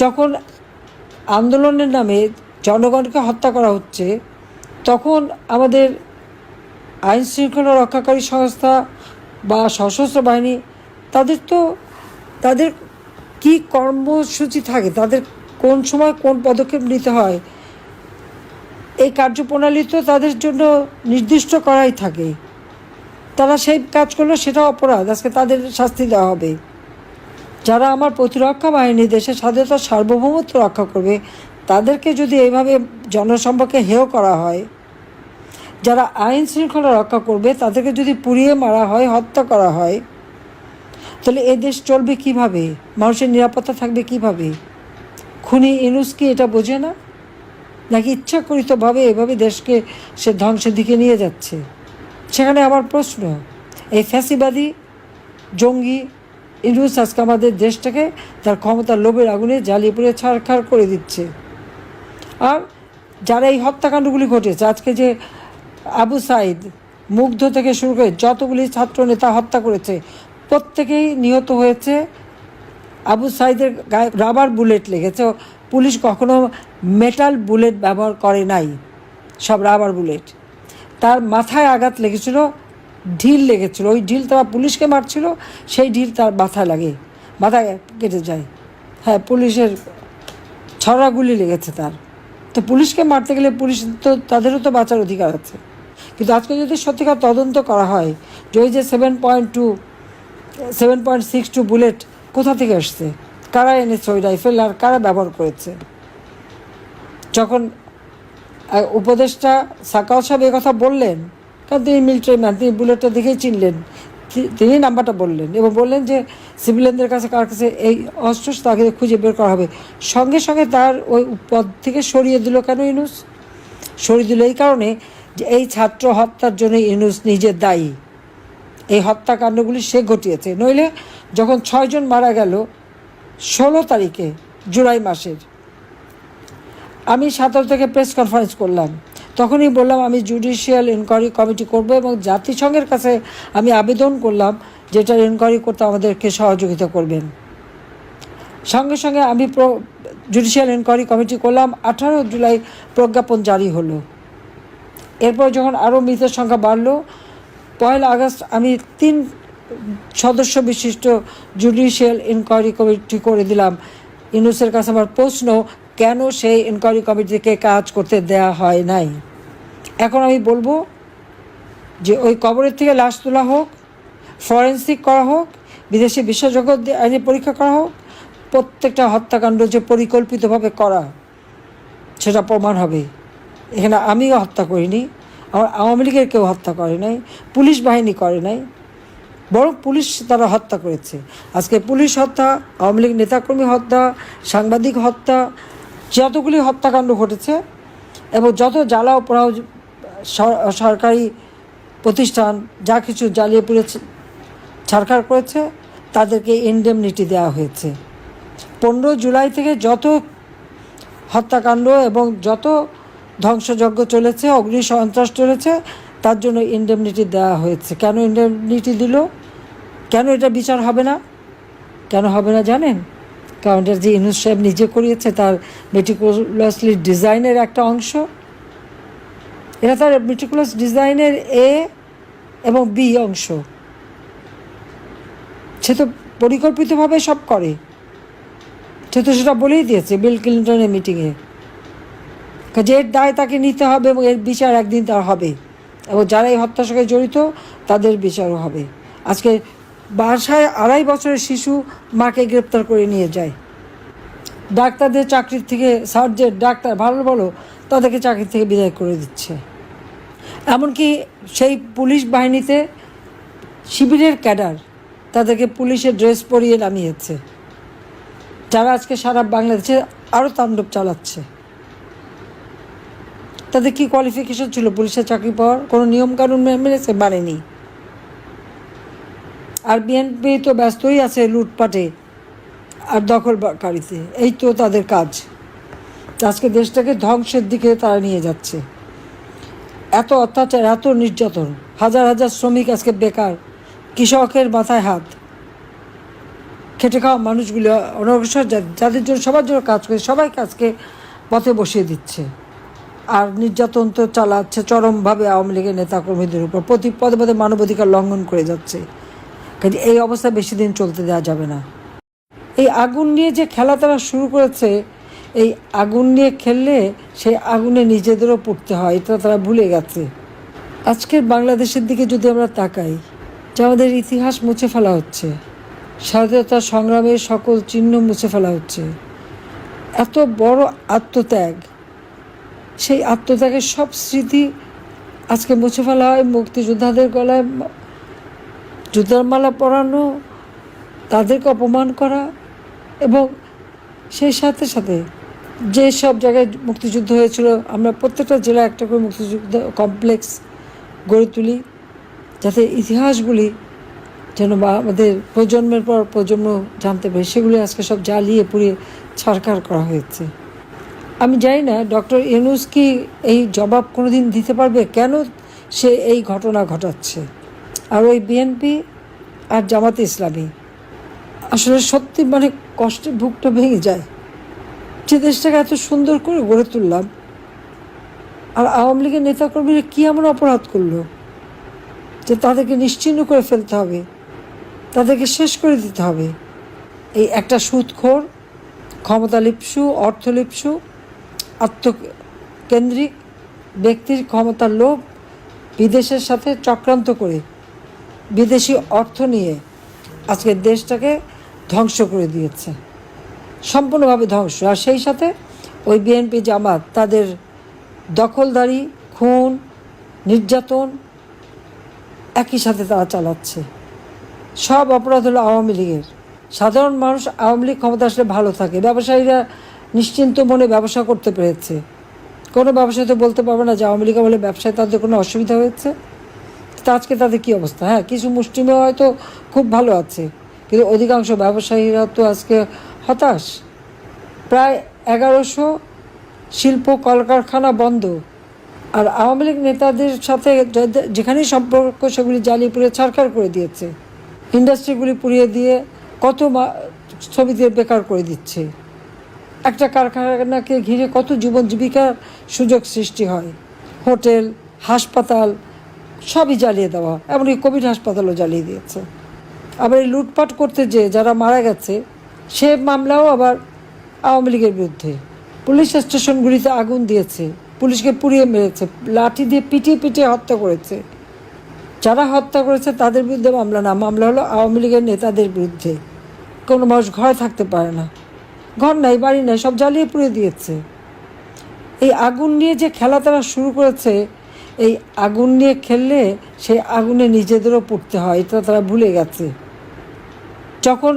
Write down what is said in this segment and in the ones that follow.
যখন আন্দোলনের নামে জনগণকে হত্যা করা হচ্ছে, তখন আমাদের আইন শৃঙ্খলা রক্ষাকারী সংস্থা বা সশস্ত্র বাহিনী, তাদের তো, তাদের কি কর্মসূচি থাকে, তাদের কোন সময় কোন পদক্ষেপ নিতে হয়, এই কার্যপ্রণালী তো তাদের জন্য নির্দিষ্ট করাই থাকে। তারা সেই কাজ করল সেটা অপরাধ, আজকে তাদের শাস্তি দেওয়া হবে। যারা আমার প্রতিরক্ষা বাহিনী দেশের স্বাধীনতার সার্বভৌমত্ব রক্ষা করবে, তাদেরকে যদি এইভাবে জনসম্পর্কে হেয় করা হয়, যারা আইন শৃঙ্খলা রক্ষা করবে, তাদেরকে যদি পুড়িয়ে মারা হয়, হত্যা করা হয়, তাহলে এ দেশ চলবে কীভাবে? মানুষের নিরাপত্তা থাকবে কীভাবে? খুনি ইনুস কি এটা বোঝে না? নাকি ইচ্ছাকৃতভাবে এভাবে দেশকে সে ধ্বংসের দিকে নিয়ে যাচ্ছে? সেখানে আমার প্রশ্ন, এই ফ্যাসিবাদী জঙ্গি ইনুস আজকে আমাদের দেশটাকে তার ক্ষমতার লোভের আগুনে জ্বালিয়ে পুড়ে ছাড়খাড় করে দিচ্ছে। আর যারা এই হত্যাকাণ্ডগুলি ঘটেছে, আজকে যে আবু সাইদ মুগ্ধ থেকে শুরু করে যতগুলি ছাত্র নেতা হত্যা করেছে, প্রত্যেকেই নিহত হয়েছে। আবু সাইদের গায়ে রাবার বুলেট লেগেছে। পুলিশ কখনো মেটাল বুলেট ব্যবহার করে নাই, সব রাবার বুলেট। তার মাথায় আঘাত লেগেছিল ঢিল লেগেছিল। ওই ঢিল তারা পুলিশকে মারছিল, সেই ঢিল তার মাথায় লাগে, মাথায় কেটে যায়। হ্যাঁ পুলিশের ছড়া গুলি লেগেছে তার। তো পুলিশকে মারতে গেলে পুলিশ তো, তাদেরও তো বাঁচার অধিকার আছে। কিন্তু আজকে যদি সত্যিকার তদন্ত করা হয়, যে ওই যে seven point two seven point six two bullet কোথা থেকে আসছে কারা এনেছে ওই রাইফেল আর কারা ব্যবহার করেছে? যখন উপদেষ্টা সাকাল সাহেব কথা বললেন কারণ তিনি মিলিটারি ম্যান তিনি বুলেটটা দেখেই চিনলেন। তিনি নাম্বারটা বললেন এবং বললেন যে, সিভিলিয়ানদের কাছে, কার কাছে এই অস্ত্র, তাকে খুঁজে বের করা হবে। সঙ্গে সঙ্গে তার ওই পদ থেকে সরিয়ে দিল কেন ইনুস সরিয়ে দিল এই কারণে যে এই ছাত্র হত্যার জন্য ইনুস নিজে দায়ী। এই হত্যাকাণ্ডগুলি সে ঘটিয়েছে। নইলে যখন ছয়জন মারা গেল, ষোলো তারিখে, জুলাই মাসের, আমি সতেরো থেকে প্রেস কনফারেন্স করলাম। তখনই বললাম, আমি জুডিশিয়াল ইনকোয়ারি কমিটি করব এবং জাতিসংঘের কাছে আমি আবেদন করলাম যেটা ইনকোয়ারি করতে আমাদেরকে সহযোগিতা করবেন। সঙ্গে সঙ্গে আমি জুডিশিয়াল ইনকোয়ারি কমিটি করলাম। আঠারো জুলাই প্রজ্ঞাপন জারি হলো। এরপর যখন আরও মৃতের সংখ্যা বাড়লো, পয়লা আগস্ট আমি তিন সদস্য বিশিষ্ট জুডিশিয়াল ইনকোয়ারি কমিটি করে দিলাম। ইউনুসের কাছে আমার প্রশ্ন, কেন সেই ইনকোয়ারি কমিটিকে কাজ করতে দেয়া হয় নাই? এখন আমি বলব যে ওই কবরের থেকে লাশ তোলা হোক, ফরেন্সিক করা হোক, বিদেশি বিশেষজ্ঞ আইনে পরীক্ষা করা হোক, প্রত্যেকটা হত্যাকাণ্ড যে পরিকল্পিতভাবে করা, সেটা প্রমাণ হবে। এখানে আমিও হত্যা করিনি, আমার আওয়ামী লীগের কেউ হত্যা করে নাই, পুলিশ বাহিনী করে নাই, বরং পুলিশ তারা হত্যা করেছে। আজকে পুলিশ হত্যা, আওয়ামী লীগ নেতাকর্মী হত্যা, সাংবাদিক হত্যা, যতগুলি হত্যাকাণ্ড ঘটেছে এবং যত জ্বালাও পোড়াও সরকারি প্রতিষ্ঠান যা কিছু জ্বালিয়ে পুড়েছে ছাড়খাড় করেছে, তাদেরকে ইনডেমনিটি দেওয়া হয়েছে। পনেরো জুলাই থেকে যত হত্যাকাণ্ড এবং যত ধ্বংসযজ্ঞ চলেছে অগ্নি সন্ত্রাস চলেছে, তার জন্য ইন্ডেমনিটি দেওয়া হয়েছে। কেন ইন্ডেমনিটি দিল? কেন এটা বিচার হবে না? কেন হবে না জানেন? কারণ এটা যে ইনুস সাহেব নিজে করিয়েছে, তার মেটিকুলাসলি ডিজাইনের একটা অংশ। এটা তার মেটিকুলাস ডিজাইনের এ এবং বি অংশ। সে তো পরিকল্পিতভাবে সব করে। সে তো সেটা বলেই দিয়েছে বিল ক্লিন্টনের মিটিংয়ে যে এর দায় তাকে নিতে হবে এবং এর বিচার একদিন তার হবে। এবং যারা এই হত্যার সঙ্গে জড়িত, তাদের বিচারও হবে। আজকে বাসায় আড়াই বছরের শিশু মাকে গ্রেপ্তার করে নিয়ে যায়। ডাক্তারদের চাকরির থেকে সার্জেন্ট ডাক্তার, ভালো বলো তাদেরকে চাকরি থেকে বিদায় করে দিচ্ছে। এমনকি সেই পুলিশ বাহিনীতে শিবিরের ক্যাডার তাদেরকে পুলিশের ড্রেস পরিয়ে নামিয়েছে। যারা আজকে সারা বাংলাদেশে আরও তাণ্ডব চালাচ্ছে। তাদের কি কোয়ালিফিকেশন ছিল? পুলিশের চাকরি পাওয়ার কোনো নিয়মকানুন মেনেছে? মানেনি। আর বিএনপি তো ব্যস্তই আছে লুটপাটে আর দখলকারিতে এই তো তাদের কাজ। আজকে দেশটাকে ধ্বংসের দিকে তারা নিয়ে যাচ্ছে। এত অত্যাচার, এত নির্যাতন। হাজার হাজার শ্রমিক আজকে বেকার, কৃষকের মাথায় হাত। খেটে খাওয়া মানুষগুলো অনগ্রসর যাদের জন্য, সবার জন্য কাজ করে সবাই কাজকে পথে বসিয়ে দিচ্ছে। আর নির্যাতন তো চালাচ্ছে, চরমভাবে আওয়ামী লীগের নেতাকর্মীদের উপর। প্রতি পদে পদে মানবাধিকার লঙ্ঘন করে যাচ্ছে। কাজে এই অবস্থা বেশি দিন চলতে দেওয়া যাবে না। এই আগুন নিয়ে যে খেলা তারা শুরু করেছে এই আগুন নিয়ে খেললে সেই আগুনে নিজেদেরও পড়তে হয়, এটা তারা ভুলে গেছে। আজকের বাংলাদেশের দিকে যদি আমরা তাকাই, যে আমাদের ইতিহাস মুছে ফেলা হচ্ছে, স্বাধীনতা সংগ্রামের সকল চিহ্ন মুছে ফেলা হচ্ছে, এত বড় আত্মত্যাগ, সেই আত্মত্যাগের সব স্মৃতি আজকে মুছে ফেলা হয় মুক্তিযোদ্ধাদের গলায় জুতার মালা পরানো, তাদেরকে অপমান করা এবং সেই সাথে সাথে যে সব জায়গায় মুক্তিযুদ্ধ হয়েছিল, আমরা প্রত্যেকটা জেলায় একটা করে মুক্তিযুদ্ধ কমপ্লেক্স গড়ে তুলি, যাতে ইতিহাসগুলি যেন বা আমাদের প্রজন্মের পর প্রজন্ম জানতে পারে। সেগুলি আজকে সব জ্বালিয়ে পুড়িয়ে ছাড়কার করা হয়েছে। আমি জানি না, ডক্টর ইউনুস কি এই জবাব কোনোদিন দিতে পারবে? কেন সে এই ঘটনা ঘটাচ্ছে? আর ওই বিএনপি আর জামাতে ইসলামী আসলে সত্যি মানে কষ্টে বুকটা ভেঙে যায়। যে দেশটাকে এত সুন্দর করে গড়ে তুললাম, আর আওয়ামী লীগের নেতাকর্মীরা কী এমন অপরাধ করল যে তাদেরকে নিশ্চিহ্ন করে ফেলতে হবে, তাদেরকে শেষ করে দিতে হবে? এই একটা সুদখোর ক্ষমতা লিপসু অর্থলিপসু আত্মকেন্দ্রিক ব্যক্তির ক্ষমতার লোভ বিদেশের সাথে চক্রান্ত করে বিদেশি অর্থ নিয়ে আজকে দেশটাকে ধ্বংস করে দিয়েছে। সম্পূর্ণভাবে ধ্বংস। আর সেই সাথে ওই বিএনপি জামাত, তাদের দখলদারি, খুন, নির্যাতন একই সাথে তারা চালাচ্ছে। সব অপরাধ হলো আওয়ামী লীগের। সাধারণ মানুষ আওয়ামী লীগ ক্ষমতা আসলে ভালো থাকে। ব্যবসায়ীরা নিশ্চিন্ত মনে ব্যবসা করতে পেরেছে। কোনো ব্যবসায়ী তো বলতে পারবে না যে আওয়ামী লীগ বলে ব্যবসায় তাদের কোনো অসুবিধা হয়েছে। তা আজকে তাদের কী অবস্থা? হ্যাঁ কিছু মুষ্টিমেয় হয়তো খুব ভালো আছে। কিন্তু অধিকাংশ ব্যবসায়ীরা তো আজকে হতাশ। প্রায় এগারোশো শিল্প কলকারখানা বন্ধ। আর আওয়ামী লীগ নেতাদের সাথে যেখানেই সম্পর্ক, সেগুলি জ্বালিয়ে পুড়িয়ে ছাড়খার করে দিয়েছে। ইন্ডাস্ট্রিগুলি পুড়িয়ে দিয়ে কত শ্রমিকদের বেকার করে দিচ্ছে। একটা কারখানাকে ঘিরে কত জীবন জীবিকার সুযোগ সৃষ্টি হয়। হোটেল, হাসপাতাল সবই জ্বালিয়ে দেওয়া। এমনকি কোভিড হাসপাতালও জ্বালিয়ে দিয়েছে। আবার এই লুটপাট করতে যে যারা মারা গেছে সে মামলাও আবার আওয়ামী লীগের বিরুদ্ধে। পুলিশ স্টেশনগুলিতে আগুন দিয়েছে। পুলিশকে পুড়িয়ে মেরেছে, লাঠি দিয়ে পিটিয়ে পিটিয়ে হত্যা করেছে। যারা হত্যা করেছে তাদের বিরুদ্ধে মামলা না, মামলা হলো আওয়ামী লীগের নেতাদের বিরুদ্ধে। কোনো মানুষ ঘরে থাকতে পারে না। ঘর নাই, বাড়ি নাই, সব জ্বালিয়ে পুড়িয়ে দিয়েছে। এই আগুন নিয়ে যে খেলা তারা শুরু করেছে, এই আগুন নিয়ে খেললে সেই আগুনে নিজেদেরও পড়তে হয়, এটা তারা ভুলে গেছে। যখন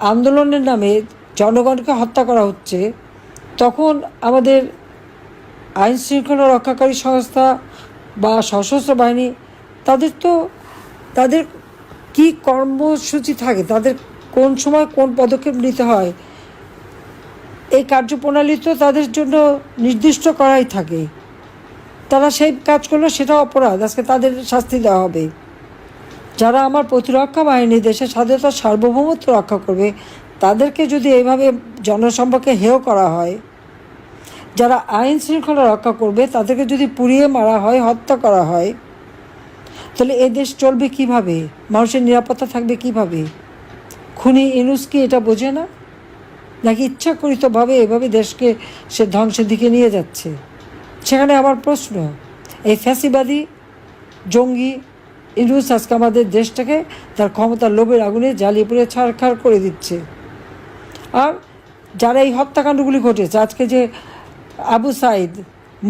আন্দোলনের নামে জনগণকে হত্যা করা হচ্ছে, তখন আমাদের আইন শৃঙ্খলা রক্ষাকারী সংস্থা বা সশস্ত্র বাহিনী, তাদের তো, তাদের কি কর্মসূচি থাকে, তাদের কোন সময় কোন পদক্ষেপ নিতে হয়, এই কার্যপ্রণালী তো তাদের জন্য নির্দিষ্ট করাই থাকে। তারা সেই কাজ করল সেটা অপরাধ, আজকে তাদের শাস্তি দেওয়া হবে। যারা আমার প্রতিরক্ষা বাহিনী দেশের স্বাধীনতা সার্বভৌমত্ব রক্ষা করবে, তাদেরকে যদি এইভাবে জনসম্পর্কে হেয় করা হয়, যারা আইন শৃঙ্খলা রক্ষা করবে, তাদেরকে যদি পুড়িয়ে মারা হয়, হত্যা করা হয়, তাহলে এ দেশ চলবে কীভাবে? মানুষের নিরাপত্তা থাকবে কীভাবে? খুনি ইনুস কি এটা বোঝে না? নাকি ইচ্ছাকৃতভাবে এভাবে দেশকে সে ধ্বংসের দিকে নিয়ে যাচ্ছে? সেখানে আমার প্রশ্ন, এই ফ্যাসিবাদী জঙ্গি ইনুস আজকে আমাদের দেশটাকে তার ক্ষমতার লোভের আগুনে জ্বালিয়ে পুড়ে ছাড়খাড় করে দিচ্ছে। আর যারা এই হত্যাকাণ্ডগুলি ঘটেছে, আজকে যে আবু সাইদ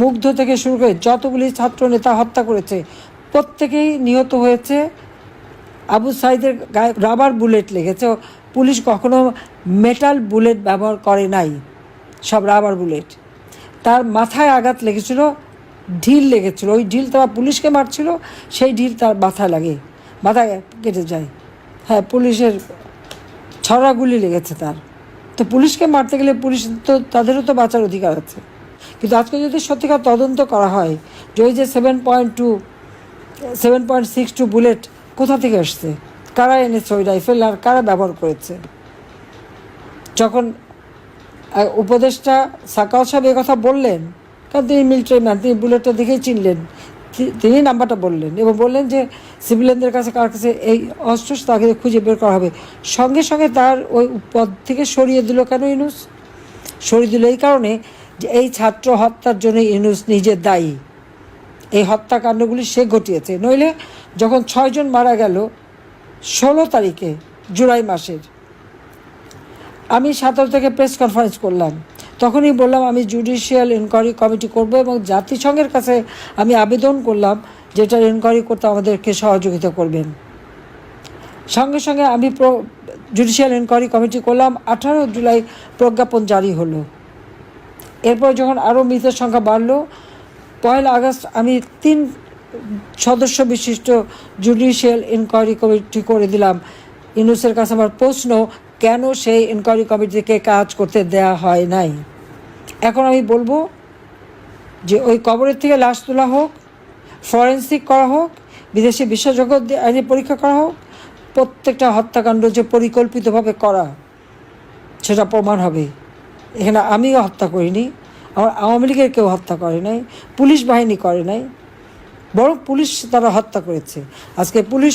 মুগ্ধ থেকে শুরু করে যতগুলি ছাত্র নেতা হত্যা করেছে, প্রত্যেকেই নিহত হয়েছে। আবু সাইদের গায়ে রাবার বুলেট লেগেছে। পুলিশ কখনো মেটাল বুলেট ব্যবহার করে নাই, সব রাবার বুলেট তার মাথায় আঘাত লেগেছিল ঢিল লেগেছিলো। ওই ঢিল তারা পুলিশকে মারছিল, সেই ঢিল তার মাথায় লাগে, মাথায় কেটে যায়। হ্যাঁ পুলিশের ছড়া গুলি লেগেছে তার। তো পুলিশকে মারতে গেলে পুলিশ তো, তাদেরও তো বাঁচার অধিকার আছে। কিন্তু আজকে যদি সত্যিকার তদন্ত করা হয়, যে ওই যে seven point two seven point six two bullet কোথা থেকে আসছে কারা এনেছে ওই রাইফেল আর কারা ব্যবহার করেছে? যখন উপদেষ্টা সাকাল সাহেব কথা বললেন কারণ তিনি মিলিটারি ম্যান তিনি বুলেটটা দেখেই চিনলেন। তিনি নাম্বারটা বললেন এবং বললেন যে, সিভিলিয়ানদের কাছে, কার কাছে এই অস্ত্র তাকে খুঁজে বের করা হবে। সঙ্গে সঙ্গে তার ওই পদ থেকে সরিয়ে দিল কেন ইনুস সরিয়ে দিল এই কারণে যে এই ছাত্র হত্যার জন্য ইনুস নিজে দায়ী। এই হত্যাকাণ্ডগুলি সে ঘটিয়েছে। নইলে যখন ছয়জন মারা গেল, ষোলো তারিখে, জুলাই মাসের, আমি সতেরো থেকে প্রেস কনফারেন্স করলাম। তখনই বললাম, আমি জুডিশিয়াল ইনকোয়ারি কমিটি করব এবং জাতিসংঘের কাছে আমি আবেদন করলাম যেটা ইনকোয়ারি করতে আমাদেরকে সহযোগিতা করবেন। সঙ্গে সঙ্গে আমি প্র জুডিশিয়াল ইনকোয়ারি কমিটি করলাম, আঠারো জুলাই প্রজ্ঞাপন জারি হলো। এরপর যখন আরও মৃতের সংখ্যা বাড়লো, পয়লা আগস্ট আমি তিন সদস্য বিশিষ্ট জুডিশিয়াল ইনকোয়ারি কমিটি করে দিলাম। ইউনুসের কাছে আমার প্রশ্ন কেন সেই ইনকোয়ারি কমিটিকে কাজ করতে দেয়া হয় নাই? এখন আমি বলব যে ওই কবরের থেকে লাশ তোলা হোক ফরেন্সিক করা হোক, বিদেশি বিশেষজ্ঞ আইনে পরীক্ষা করা হোক, প্রত্যেকটা হত্যাকাণ্ড যে পরিকল্পিতভাবে করা, সেটা প্রমাণ হবে। এখানে আমিও হত্যা করিনি, আমার আওয়ামী লীগের কেউ হত্যা করে নাই, পুলিশ বাহিনী করে নাই, বরং পুলিশ তারা হত্যা করেছে। আজকে পুলিশ